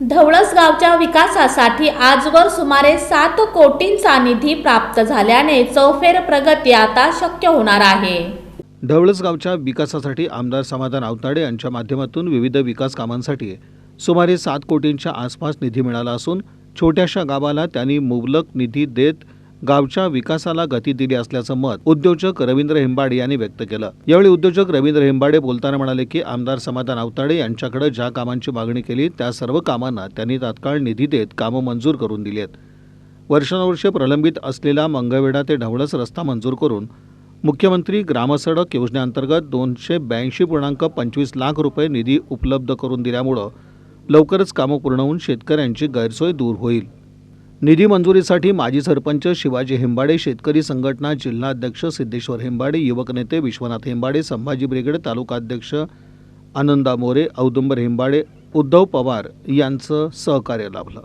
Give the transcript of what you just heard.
धवळस गावच्या विकासासाठी आजवर सुमारे सात कोटींचा निधी प्राप्त झाल्याने चौफेर प्रगती आता शक्य होणार आहे. ढवळस गावच्या विकासासाठी आमदार समाधान आवताडे यांच्या माध्यमातून विविध विकास कामांसाठी सुमारे सात कोटींच्या आसपास निधी मिळाला असून छोट्याशा गावाला त्यांनी मुबलक निधी देत गावच्या विकासाला गती दिली असल्याचं मत उद्योजक रवींद्र हेंबाडे यांनी व्यक्त केलं. यावेळी उद्योजक रवींद्र हेंबाडे बोलताना म्हणाले की आमदार समाधान आवताडे यांच्याकडे ज्या कामांची मागणी केली त्या सर्व कामांना त्यांनी तात्काळ निधी देत कामं मंजूर करून दिली आहेत वर्षानुवर्षे प्रलंबित असलेला मंगळवेढा ते ढवळस रस्ता मंजूर करून मुख्यमंत्री ग्रामसडक योजनेअंतर्गत दोनशे ब्याऐंशी पूर्णांक पंचवीस लाख रुपये निधी उपलब्ध करून दिल्यामुळं लवकरच कामं पूर्ण होऊन शेतकऱ्यांची गैरसोय दूर होईल. निधी मंजुरीसाठी माजी सरपंच शिवाजी हेंबाडे शेतकरी संघटना जिल्हाध्यक्ष सिद्धेश्वर हेंबाडे युवक नेते विश्वनाथ हेंबाडे संभाजी ब्रिगेड तालुकाध्यक्ष आनंदा मोरे औदुंबर हेंबाडे उद्धव पवार यांचं सहकार्य लाभलं.